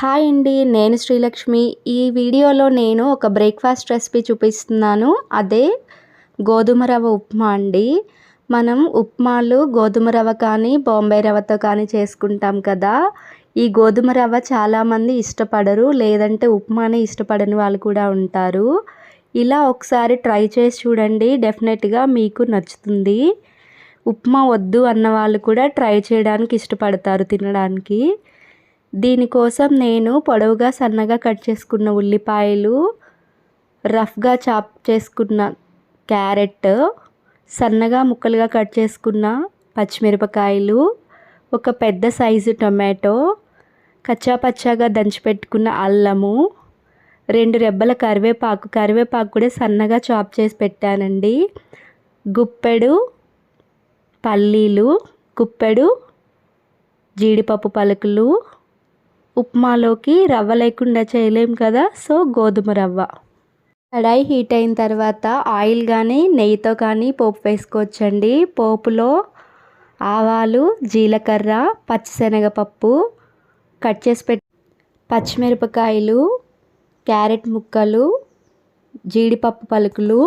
Hi అండి నేను శ్రీలక్ష్మి. ఈ వీడియోలో నేను ఒక బ్రేక్ఫాస్ట్ రెసిపీ చూపిస్తున్నాను. అదే గోధుమ రవ్వ ఉప్మా అండి. మనం ఉప్మాలు గోధుమ రవ్వ కానీ బాంబే రవ్వతో కానీ చేసుకుంటాం కదా. ఈ గోధుమ రవ్వ చాలామంది ఇష్టపడరు లేదంటే ఉప్మానే ఇష్టపడని వాళ్ళు కూడా ఉంటారు. ఇలా ఒకసారి ట్రై చేసి చూడండి డెఫినెట్గా మీకు నచ్చుతుంది. ఉప్మా వద్దు అన్న వాళ్ళు కూడా ట్రై చేయడానికి ఇష్టపడతారు తినడానికి. దీనికోసం నేను పొడవుగా సన్నగా కట్ చేసుకున్న ఉల్లిపాయలు రఫ్గా చాప్ చేసుకున్న క్యారెట్ సన్నగా ముక్కలుగా కట్ చేసుకున్న పచ్చిమిరపకాయలు ఒక పెద్ద సైజు టొమాటో కచ్చాపచ్చాగా దంచిపెట్టుకున్న అల్లము రెండు రెబ్బల కరివేపాకు కరివేపాకు కూడా సన్నగా చాప్ చేసి పెట్టానండి. గుప్పెడు పల్లీలు గుప్పెడు జీడిపప్పు పలుకులు ఉప్మాలోకి రవ్వ లేకుండా చేయలేం కదా సో గోధుమ రవ్వ. కడాయి హీట్ అయిన తర్వాత ఆయిల్ కానీ నెయ్యితో కానీ పోపు వేసుకోవచ్చండి. పోపులో ఆవాలు జీలకర్ర పచ్చిశనగపప్పు కట్ చేసి పెట్టి పచ్చిమిరపకాయలు క్యారెట్ ముక్కలు జీడిపప్పు పలుకులు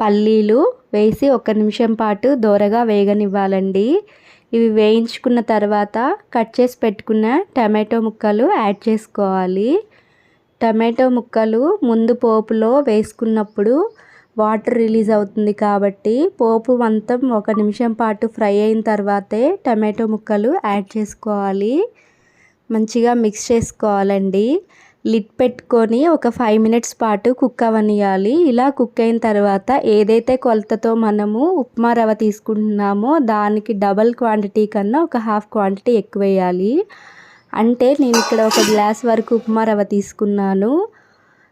పల్లీలు వేసి ఒక నిమిషం పాటు దోరగా వేగనివ్వాలండి. ఇవి వేయించుకున్న తర్వాత కట్ చేసి పెట్టుకున్న టమాటో ముక్కలు యాడ్ చేసుకోవాలి. టమాటో ముక్కలు ముందు పోపులో వేసుకున్నప్పుడు వాటర్ రిలీజ్ అవుతుంది కాబట్టి పోపు మొత్తం ఒక నిమిషం పాటు ఫ్రై అయిన తర్వాతే టమాటో ముక్కలు యాడ్ చేసుకోవాలి. మంచిగా మిక్స్ చేసుకోవాలండి. లిడ్ పెట్టుకొని ఒక ఫైవ్ మినిట్స్ పాటు కుక్ అవనియాలి. ఇలా కుక్ అయిన తర్వాత ఏదైతే కొలతతో మనము ఉప్మా రవ్వ తీసుకుంటున్నామో దానికి డబల్ క్వాంటిటీ కన్నా ఒక హాఫ్ క్వాంటిటీ ఎక్కువ వేయాలి అంటే నేను ఇక్కడ ఒక గ్లాస్ వరకు ఉప్మా రవ్వ తీసుకున్నాను.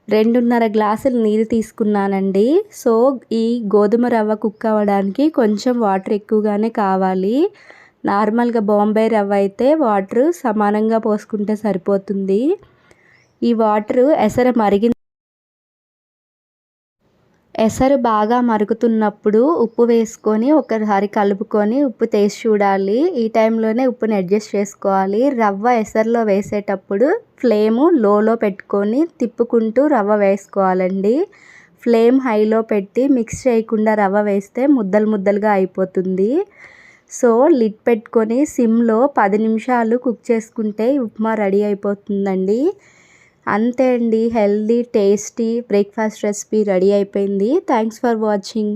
రెండున్నర గ్లాసులు నీరు తీసుకున్నానండి. సో ఈ గోధుమ రవ్వ కుక్ అవ్వడానికి కొంచెం వాటర్ ఎక్కువగానే కావాలి. నార్మల్గా బాంబే రవ్వ అయితే వాటర్ సమానంగా పోసుకుంటే సరిపోతుంది. ఈ వాటర్ ఎసరు మరిగి ఎసరు బాగా మరుగుతున్నప్పుడు ఉప్పు వేసుకొని ఒకసారి కలుపుకొని ఉప్పు తీసి చూడాలి. ఈ టైంలోనే ఉప్పుని అడ్జస్ట్ చేసుకోవాలి. రవ్వ ఎసరులో వేసేటప్పుడు ఫ్లేము లోలో పెట్టుకొని తిప్పుకుంటూ రవ్వ వేసుకోవాలండి. ఫ్లేమ్ హైలో పెట్టి మిక్స్ చేయకుండా రవ్వ వేస్తే ముద్దలు ముద్దలుగా అయిపోతుంది. సో లిడ్ పెట్టుకొని సిమ్లో పది నిమిషాలు కుక్ చేసుకుంటే ఉప్మా రెడీ అయిపోతుందండి. అంతే అండి healthy tasty breakfast recipe ready అయిపోయింది. Thanks for watching.